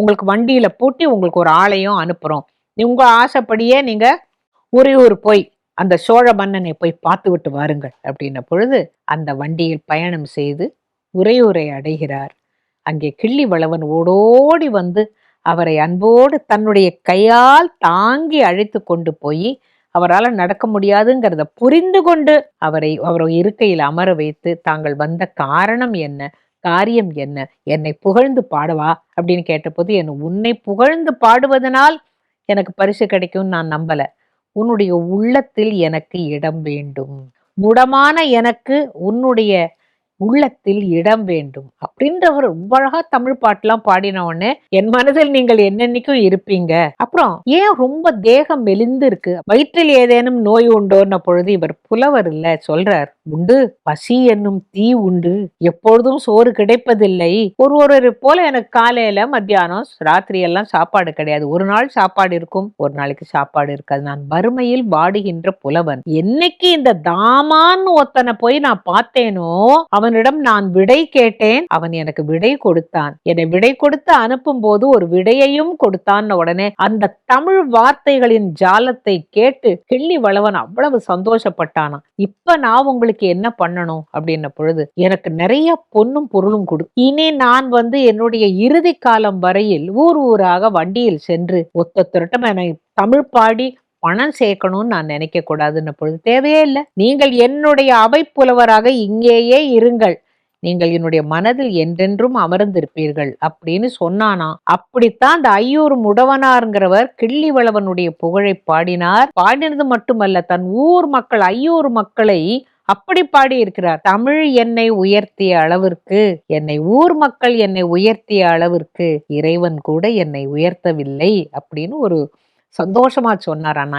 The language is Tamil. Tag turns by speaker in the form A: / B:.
A: உங்களுக்கு வண்டியில பூட்டி உங்களுக்கு ஒரு ஆளையும் அனுப்புறோம். நீ உங்க ஆசைப்படியே நீங்க உறையூர் போய் அந்த சோழ மன்னனை போய் பார்த்து விட்டு வாருங்கள் அப்படின்ன பொழுது அந்த வண்டியில் பயணம் செய்து உரையூரை அடைகிறார். அங்கே கிள்ளி வளவன் ஓடோடி வந்து அவரை அன்போடு தன்னுடைய கையால் தாங்கி அழைத்து கொண்டு போய் அவரால் நடக்க முடியாதுங்கிறத புரிந்து கொண்டு அவரை அவர் இருக்கையில் அமர வைத்து தாங்கள் வந்த காரணம் என்ன? காரியம் என்ன? என்னை புகழ்ந்து பாடவா? அப்படின்னு கேட்டபோது என் உன்னை புகழ்ந்து பாடுவதனால் எனக்கு பரிசு கிடைக்கும்னு நான் நம்பல. உன்னுடைய உள்ளத்தில் எனக்கு இடம் வேண்டும். முடமான எனக்கு உன்னுடைய உள்ளத்தில் இடம் வேண்டும். அப்படின்றவர் ரொம்ப அழகா தமிழ் பாட்டுலாம் பாடின உடனே என் மனதில் நீங்கள் என்னென்னைக்கும் இருப்பீங்க? அப்புறம் ஏன் ரொம்ப தேகம் மெலிந்து இருக்கு வயிற்றில் ஏதேனும் நோய் உண்டோன்ன பொழுது இவர் புலவர் இல்ல. சொல்றார். உண்டு. பசி என்னும் தீ உண்டு. எப்பொழுதும் சோறு கிடைப்பதில்லை. ஒரு ஒரு போல எனக்கு காலையில மத்தியானம் ராத்திரி எல்லாம் சாப்பாடு கிடையாது. ஒரு நாள் சாப்பாடு இருக்கும் ஒரு நாளைக்கு சாப்பாடு இருக்காது. நான் வறுமையில் வாடுகின்ற புலவன். என்னைக்கு இந்த தாமான்னு ஒத்தனை போய் நான் பார்த்தேனோ அவன் அவனிடம் நான் விடை கேட்டேன் அவன் எனக்கு விடை கொடுத்தான். என்னை விடை கொடுத்து அனுப்பும் போது ஒரு விடையையும் கொடுத்தான் உடனே அந்த தமிழ் வார்த்தைகளின் ஜாலத்தை கேட்டு கிள்ளி வளவன் அவ்வளவு சந்தோஷப்பட்டானா இப்ப நான் உங்களுக்கு என்ன பண்ணணும்? அப்படின்ன பொழுது எனக்கு நிறைய பொன்னும் பொருளும் கொடு. இனி நான் வந்து என்னுடைய இறுதி காலம் வரையில் ஊர் ஊராக வண்டியில் சென்று ஒத்த திரட்டம் என தமிழ் பாடி பணம் சேர்க்கணும்னு நான் நினைக்க கூடாதுன்ன பொழுது தேவையே இல்லை. நீங்கள் என்னுடைய அவை புலவராக இங்கேயே இருங்கள். நீங்கள் என்னுடைய மனதில் என்றென்றும் அமர்ந்திருப்பீர்கள் அப்படின்னு சொன்னானா? அப்படித்தான் அந்த ஐயூர் முடவனாருங்கிறவர் கிள்ளிவளவனுடைய புகழை பாடினார். பாடினது மட்டுமல்ல தன் ஊர் மக்கள் ஐயூர் மக்களை அப்படி பாடி இருக்கிறார் தமிழ் என்னை உயர்த்திய அளவிற்கு என்னை ஊர் மக்கள் என்னை உயர்த்திய அளவிற்கு இறைவன் கூட என்னை உயர்த்தவில்லை அப்படின்னு ஒரு சந்தோஷமா சொன்னார்? அண்ணா